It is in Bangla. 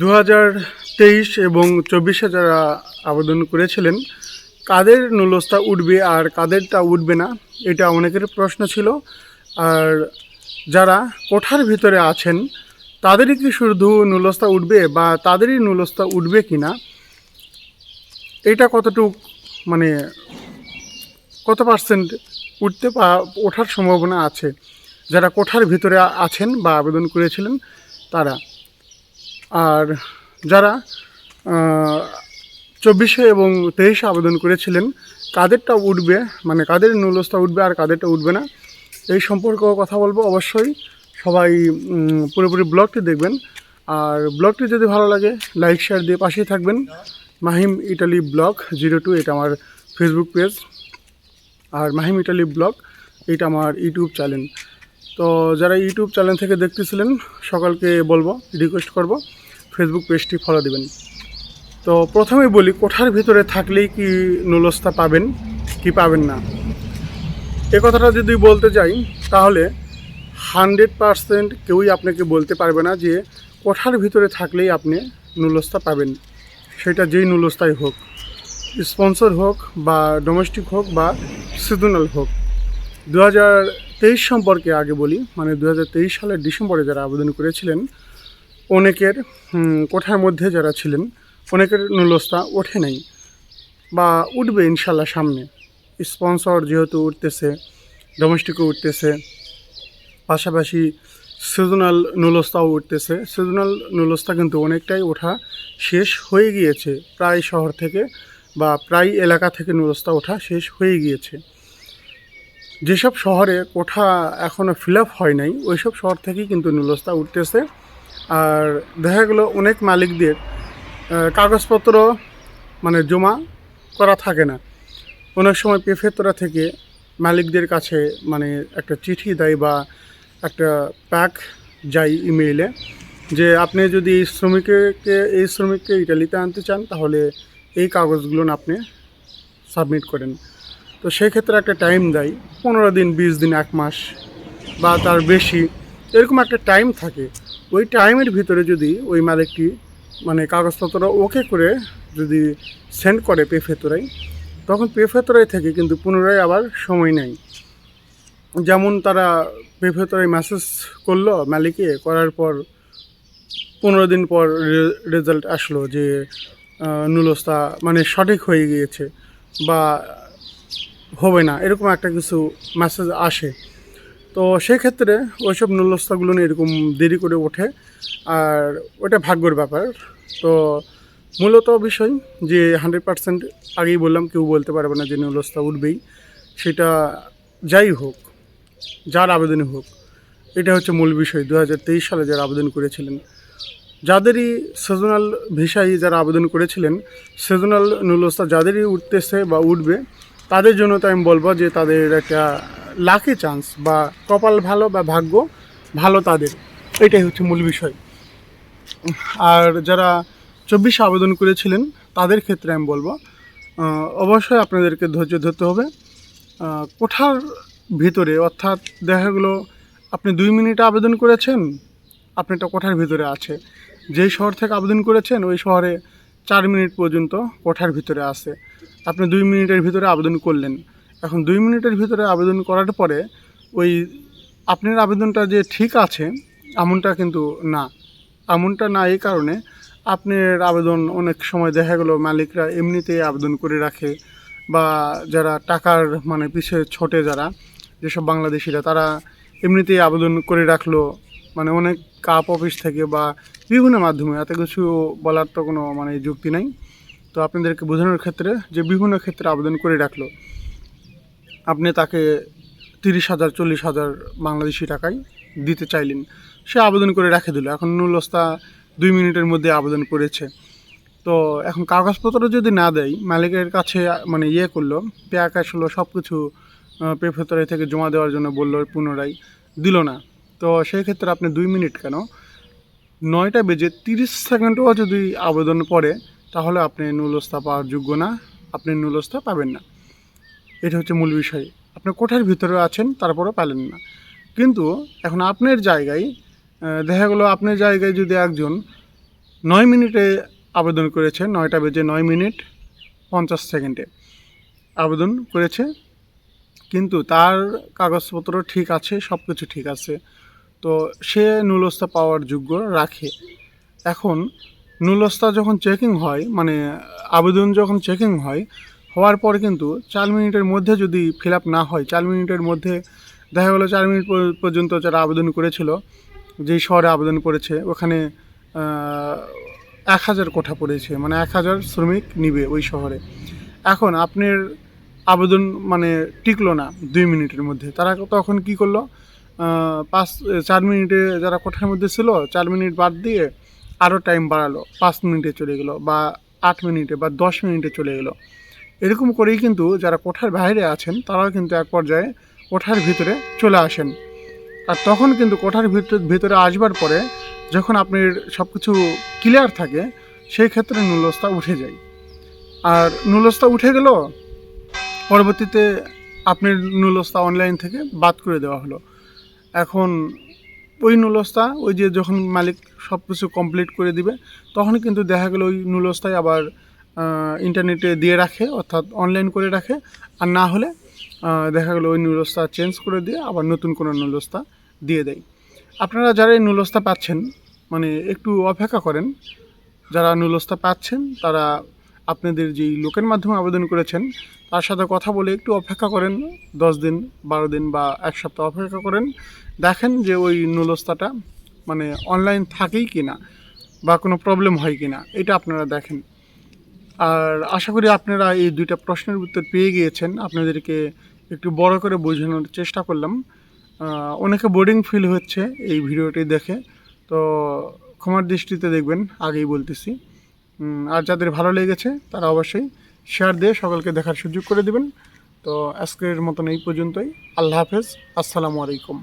দু হাজার তেইশ এবং চব্বিশে যারা আবেদন করেছিলেন, কাদের নুলস্তা উঠবে আর কাদেরটা উঠবে না, এটা অনেকের প্রশ্ন ছিল। আর যারা কোঠার ভিতরে আছেন, তাদেরই কি শুধু নুলস্তা উঠবে বা তাদেরই নুলস্তা উঠবে কি না? এটা কতটুক মানে কত পার্সেন্ট উঠতে পা, ওঠার সম্ভাবনা আছে? যারা কোঠার ভিতরে আছেন বা আবেদন করেছিলেন, তারা। আর যারা চব্বিশে এবং তেইশে আবেদন করেছিলেন, কাদেরটা উঠবে মানে কাদের নুলস্তা উঠবে আর কাদেরটা উঠবে না, এই সম্পর্কেও কথা বলব অবশ্যই। সবাই পুরোপুরি ব্লগটি দেখবেন। আর ব্লগটি যদি ভালো লাগে, লাইক, শেয়ার দিয়ে পাশেই থাকবেন। Mahim Italy blog zero two, এটা আমার ফেসবুক পেজ আর মাহিম ইটালি ব্লগ, এটা আমার ইউটিউব চ্যানেল। তো যারা ইউটিউব চ্যানেল থেকে দেখতেছিলেন, সকলকে বলব রিকোয়েস্ট করব। ফেসবুক পেজটি ফলো দিবেন। তো প্রথমে বলি, কোঠার ভিতরে থাকলেই কি নুলস্তা পাবেন, কি পাবেন না? এ কথাটা যদি বলতে যাই, তাহলে হান্ড্রেড পারসেন্ট কেউই আপনাকে বলতে পারবে না যে কোঠার ভিতরে থাকলেই আপনি নুলস্তা পাবেন। সেটা যেই নুলস্তাই হোক স্পন্সর হোক বা ডোমেস্টিক হোক বা সিজনাল হোক। দু হাজার তেইশ সম্পর্কে আগে বলি মানে দু হাজার তেইশ সালের ডিসেম্বরে যারা আবেদন করেছিলেন অনেকের কোঠার মধ্যে যারা ছিলেন, অনেকের নুলস্তা ওঠে নাই বা উঠবে ইনশাল্লাহ সামনে। স্পন্সর যেহেতু উঠতেছে ডোমেস্টিকও উঠতেছে, পাশাপাশি সিজনাল নুলস্তাও উঠতেছে। সিজনাল নুলস্তা কিন্তু অনেকটাই ওঠা শেষ হয়ে গিয়েছে। প্রায় শহর থেকে বা প্রায় এলাকা থেকে নুলস্তা ওঠা শেষ হয়ে গিয়েছে। যেসব শহরে কোঠা এখনও ফিল আপ হয় নাই, ওইসব শহর থেকেই কিন্তু নুলস্তা উঠতেছে। আর দেখা গেলো অনেক মালিকদের কাগজপত্র মানে জমা করা থাকে না। অনেক সময় পেফেতরা থেকে মালিকদের কাছে মানে একটা চিঠি দেয় বা একটা প্যাক যায় ইমেইলে যে আপনি যদি এই শ্রমিককে এই শ্রমিককে ইটালিতে আনতে চান, তাহলে এই কাগজগুলো আপনি সাবমিট করেন। তো সেই ক্ষেত্রে একটা টাইম দেয়, পনেরো দিন, বিশ দিন, এক মাস বা তার বেশি, এরকম একটা টাইম থাকে। ওই টাইমের ভিতরে যদি ওই মালিকটি মানে কাগজপত্র ওকে করে যদি সেন্ড করে পে ফেতরাই তখন পে ফেতরাই থেকে কিন্তু পুনরায় আবার সময় নেয়। যেমন তারা পে ফেতরাই মেসেজ করল মালিকে করার পর পনেরো দিন পর রেজাল্ট আসলো যে নুলস্তা মানে সঠিক হয়ে গিয়েছে বা হবে না, এরকম একটা কিছু মেসেজ আসে। তো সেই ক্ষেত্রে ওইসব নুলস্তাগুলো নিয়ে এরকম দেরি করে ওঠে, আর ওটা ভাগ্যর ব্যাপার। তো মূলত বিষয় যে হান্ড্রেড পার্সেন্ট আগেই বললাম, কেউ বলতে পারবে না যে নুলস্তা উঠবেই। সেটা যাই হোক, যার আবেদনই হোক, এটা হচ্ছে মূল বিষয়। দু হাজার তেইশ সালে যারা আবেদন করেছিলেন, যাদেরই সিজনাল ভিসায় যারা আবেদন করেছিলেন সিজনাল নুলস্তা যাদেরই উঠতেছে বা উঠবে, তাদের জন্য তো আমি বলব যে তাদের একটা লাকি চান্স বা কপাল ভালো বা ভাগ্য ভালো তাদের। এটাই হচ্ছে মূল বিষয়। আর যারা চব্বিশে আবেদন করেছিলেন, তাদের ক্ষেত্রে আমি বলব অবশ্যই আপনাদেরকে ধৈর্য ধরতে হবে। কোঠার ভিতরে, অর্থাৎ দেখা গেলো, আপনি দুই মিনিটে আবেদন করেছেন, আপনি একটা কোঠার ভিতরে আছে। যেই শহর থেকে আবেদন করেছেন, ওই শহরে চার মিনিট পর্যন্ত কোঠার ভিতরে আছে। আপনি দুই মিনিটের ভিতরে আবেদন করলেন। এখন দুই মিনিটের ভিতরে আবেদন করার পরে ওই আপনার আবেদনটা যে ঠিক আছে, এমনটা কিন্তু না। এমনটা না এই কারণে আপনার আবেদন অনেক সময় দেখা গেলো, মালিকরা এমনিতেই আবেদন করে রাখে বা যারা টাকার মানে পিছিয়ে ছোটে যারা, যেসব বাংলাদেশিরা, তারা এমনিতেই আবেদন করে রাখল। মানে অনেক কাপ অফিস থেকে বা বিভিন্ন মাধ্যমে, এত কিছু বলার তো কোনো মানে যুক্তি নাই। তো আপনাদেরকে বোঝানোর ক্ষেত্রে যে বিভিন্ন ক্ষেত্রে আবেদন করে রাখল আপনি তাকে তিরিশ হাজার, চল্লিশ হাজার বাংলাদেশি টাকায় দিতে চাইলেন। সে আবেদন করে রেখে দিল। এখন নুলস্তা দুই মিনিটের মধ্যে আবেদন করেছে। তো এখন কাগজপত্র যদি না দেয়, মালিকের কাছে মানে ইয়ে করল, প্যাক আসলো সব কিছু পে ফেতরে থেকে জমা দেওয়ার জন্য বলল পুনরায়, দিল না। তো সেই ক্ষেত্রে আপনি দুই মিনিট কেন? নয়টা বেজে তিরিশ সেকেন্ডও যদি আবেদন পড়ে তাহলে আপনি নুলস্তা পাওয়ার যোগ্য না। আপনি নুলস্তা পাবেন না। এটা হচ্ছে মূল বিষয়। আপনি কোঠার ভিতরে আছেন, তারপরেও পেলেন না। কিন্তু এখন আপনার জায়গায় দেখা গেলো আপনার জায়গায় যদি একজন নয় মিনিটে আবেদন করেছে, নয়টা বেজে নয় মিনিট পঞ্চাশ সেকেন্ডে আবেদন করেছে, কিন্তু তার কাগজপত্র ঠিক আছে সব কিছু ঠিক আছে, তো সে নুলস্তা পাওয়ার যোগ্য রাখে। এখন নুলস্তা যখন চেকিং হয় মানে আবেদন যখন চেকিং হয় হওয়ার পর কিন্তু চার মিনিটের মধ্যে যদি ফিল আপ না হয়, চার মিনিটের মধ্যে দেখা গেলো চার মিনিট পর- পর্যন্ত যারা আবেদন করেছিল, যেই শহরে আবেদন করেছে, ওখানে এক হাজার কোঠা পড়েছে মানে এক হাজার শ্রমিক নিবে ওই শহরে। এখন আপনার আবেদন মানে টিকলো না দুই মিনিটের মধ্যে। তারা তখন কি করল পাঁচ, চার মিনিটে যারা কোঠার মধ্যে ছিল, চার মিনিট বাদ দিয়ে আরও টাইম বাড়ালো, পাঁচ মিনিটে চলে গেলো বা আট মিনিটে বা দশ মিনিটে চলে গেলো। এরকম করেই কিন্তু যারা কোঠার বাইরে আছেন, তারাও কিন্তু এক পর্যায়ে কোঠার ভিতরে চলে আসেন। আর তখন কিন্তু কোঠার ভিতরে ভিতরে আসবার পরে যখন আপনার সব কিছু ক্লিয়ার থাকে, সেই ক্ষেত্রে নুলস্তা উঠে যায়। আর নুলস্তা উঠে গেল, পরবর্তীতে আপনার নুলস্তা অনলাইন থেকে বাদ করে দেওয়া হলো। এখন ওই নুলস্তা ওই যে যখন মালিক সব কিছু কমপ্লিট করে দিবে, তখন কিন্তু দেখা গেলো ওই নুলস্তায় আবার ইন্টারনেটে দিয়ে রাখে, অর্থাৎ অনলাইন করে রাখে। আর না হলে দেখা গেলো ওই নুলস্তা চেঞ্জ করে দিয়ে আবার নতুন কোনো নুলস্তা দিয়ে দেয়। আপনারা যারা এই নুলস্তা পাচ্ছেন মানে একটু অপেক্ষা করেন, যারা নুলস্তা পাচ্ছেন, তারা আপনাদের যেই লোকের মাধ্যমে আবেদন করেছেন, তার সাথে কথা বলে একটু অপেক্ষা করেন, দশ দিন, বারো দিন বা এক সপ্তাহ অপেক্ষা করেন। দেখেন যে ওই নুলস্তাটা মানে অনলাইন থাকেই কি না বা কোনো প্রবলেম হয় কি না এটা আপনারা দেখেন। আর আশা করি আপনারা এই দুইটা প্রশ্নের উত্তর পেয়ে গিয়েছেন। আপনাদেরকে একটু বড় করে বোঝানোর চেষ্টা করলাম। অনেকে বোর্ডিং ফিল হচ্ছে এই ভিডিওটি দেখে। তো ক্ষমার দৃষ্টিতে দেখবেন, আগেই বলতেছি। আর যাদের ভালো লেগেছে, তারা অবশ্যই শেয়ার দিয়ে সকলকে দেখার সুযোগ করে দেবেন। তো আজকের মতন এই পর্যন্তই। আল্লাহ হাফেজ। আসসালামু আলাইকুম।